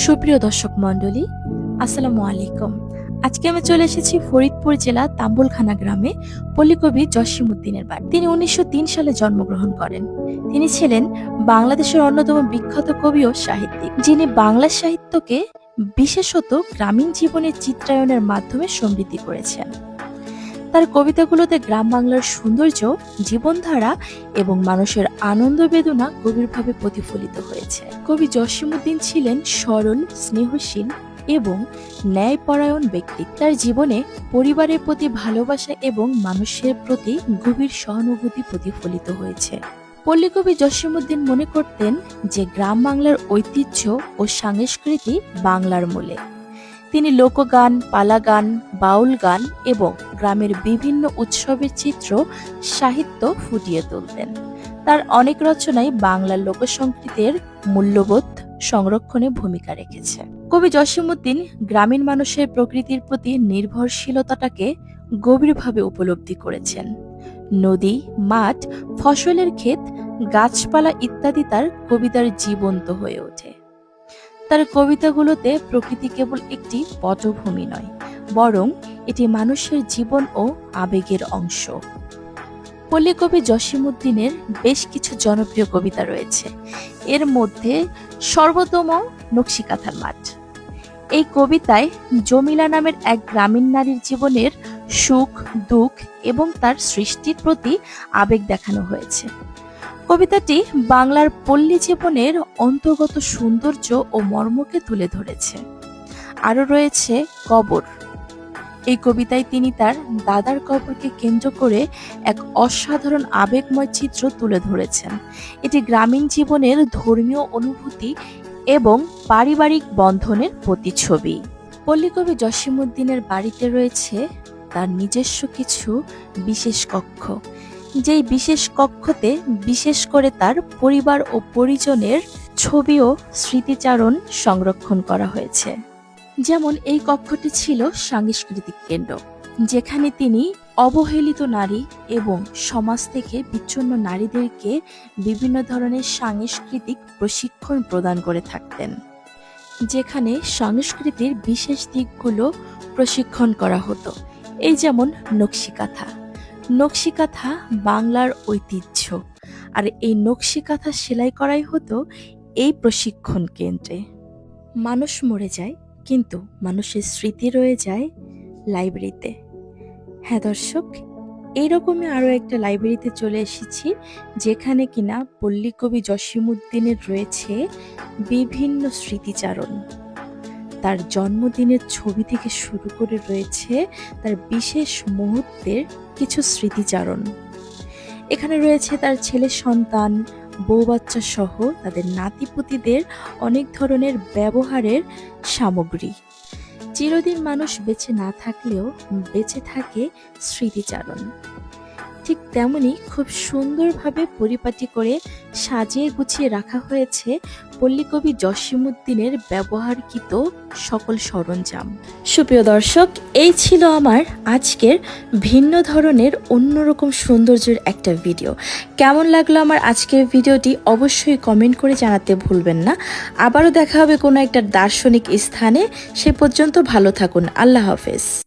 সুপ্রিয় দর্শক মণ্ডলী, আসসালামু আলাইকুম। আজকে আমি চলে এসেছি ফরিদপুর জেলা তাম্বুলখানা গ্রামে পল্লীকবি জসিমুদ্দিনের বাড়ি। তিনি উনিশশো তিন সালে জন্মগ্রহণ করেন। তিনি ছিলেন বাংলাদেশের অন্যতম বিখ্যাত কবি ও সাহিত্যিক, যিনি বাংলা সাহিত্যকে বিশেষত গ্রামীণ জীবনের চিত্রায়নের মাধ্যমে সমৃদ্ধি করেছেন। তার কবিতাগুলোতে গ্রাম বাংলার সৌন্দর্য, জীবনধারা এবং মানুষের আনন্দ বেদনা গভীরভাবে প্রতিফলিত হয়েছে। কবি জসিমুদ্দিন ছিলেন সরল স্নেহশীল এবং ন্যায়পরায়ণ ব্যক্তি। তার জীবনে পরিবারের প্রতি ভালোবাসা এবং মানুষের প্রতি গভীর সহানুভূতি প্রতিফলিত হয়েছে। পল্লীকবি জসিমুদ্দিন মনে করতেন যে, গ্রাম বাংলার ঐতিহ্য ও সংস্কৃতি বাংলার মূলে। তিনি লোকগান, পালাগান বাউল গান এবং গ্রামের বিভিন্ন উৎসবের চিত্র, সাহিত্য ফুটিয়ে তুলতেন। তার অনেক রচনাই বাংলার লোকসংস্কৃতির মূল্যবোধ সংরক্ষণে ভূমিকা রেখেছে। কবি জসিমুদ্দিন গ্রামীণ মানুষের প্রকৃতির প্রতি নির্ভরশীলতাটাকে গভীরভাবে উপলব্ধি করেছেন। নদী, মাঠ, ফসলের ক্ষেত, গাছপালা ইত্যাদি তার কবিতার জীবন্ত হয়ে ওঠে। তার কবিতাগুলোতে প্রকৃতি কেবল একটি পটভূমি নয়, বরং এটি মানুষের জীবন ও আবেগের অংশ। পল্লী কবি জসিমুদ্দিনের বেশ কিছু জনপ্রিয় কবিতা রয়েছে। এর মধ্যে সর্বোত্তম নকশিকাথার মাঠ। এই কবিতায় জমিলা নামের এক গ্রামীণ নারীর জীবনের সুখ, দুঃখ এবং তার সৃষ্টির প্রতি আবেগ দেখানো হয়েছে। কবিতাটি বাংলার পল্লী জীবনের অন্তর্গত সৌন্দর্য ও মর্মকে তুলে ধরেছে। আরও রয়েছে কবর। এই কবিতায় তিনি তার দাদার কবরকে কেন্দ্র করে এক অসাধারণ আবেগময় চিত্র তুলে ধরেছেন। এটি গ্রামীণ জীবনের ধর্মীয় অনুভূতি এবং পারিবারিক বন্ধনের প্রতিচ্ছবি। পল্লীকবি জসিমুদ্দিনের বাড়িতে রয়েছে তার নিজস্ব কিছু বিশেষ কক্ষ। যেই বিশেষ কক্ষতে বিশেষ করে তার পরিবার ও পরিজনের ছবি ও স্মৃতিচারণ সংরক্ষণ করা হয়েছে। যেমন এই কক্ষটি ছিল সাংস্কৃতিক কেন্দ্র, যেখানে তিনি অবহেলিত নারী এবং সমাজ থেকে বিচ্ছিন্ন নারীদেরকে বিভিন্ন ধরনের সাংস্কৃতিক প্রশিক্ষণ প্রদান করে থাকতেন, যেখানে সংস্কৃতির বিশেষ দিকগুলো প্রশিক্ষণ করা হতো। এই যেমন নকশিকাথা। নকশিকাথা বাংলার ঐতিহ্য। আর এই নকশিকাথা সেলাই করাই হতো এই প্রশিক্ষণ কেন্দ্রে। মানুষ মরে যায়, কিন্তু মানুষের স্মৃতি রয়ে যায় লাইব্রেরিতে। হ্যাঁ দর্শক, এইরকমই আরও একটা লাইব্রেরিতে চলে এসেছি, যেখানে কিনা পল্লীকবি জসিমুদ্দিনের রয়েছে বিভিন্ন স্মৃতিচারণ। তার জন্মদিনের ছবি থেকে শুরু করে রয়েছে তার বিশেষ মুহূর্তের কিছু স্মৃতিচারণ। এখানে রয়েছে তার ছেলে সন্তান, বউ বাচ্চা সহ তাদের নাতিপুতিদের অনেক ধরনের ব্যবহারের সামগ্রী। চিরদিন মানুষ বেঁচে না থাকলেও বেঁচে থাকে স্মৃতিচারণ। ঠিক তেমনি খুব সুন্দরভাবে পরিপাটি করে সাজিয়ে গুছিয়ে রাখা হয়েছে পল্লীকবি জসিমুদ্দিনের ব্যবহারকৃত সকল সরঞ্জাম। সুপ্রিয় দর্শক, এই ছিল আমার আজকের ভিন্ন ধরনের অন্যরকম সৌন্দর্যের একটা ভিডিও। কেমন লাগল আমার আজকের ভিডিওটি অবশ্যই কমেন্ট করে জানাতে ভুলবেন না। আবারও দেখা হবে কোনো একটা দার্শনিক স্থানে। সে পর্যন্ত ভালো থাকুন। আল্লাহ হাফেজ।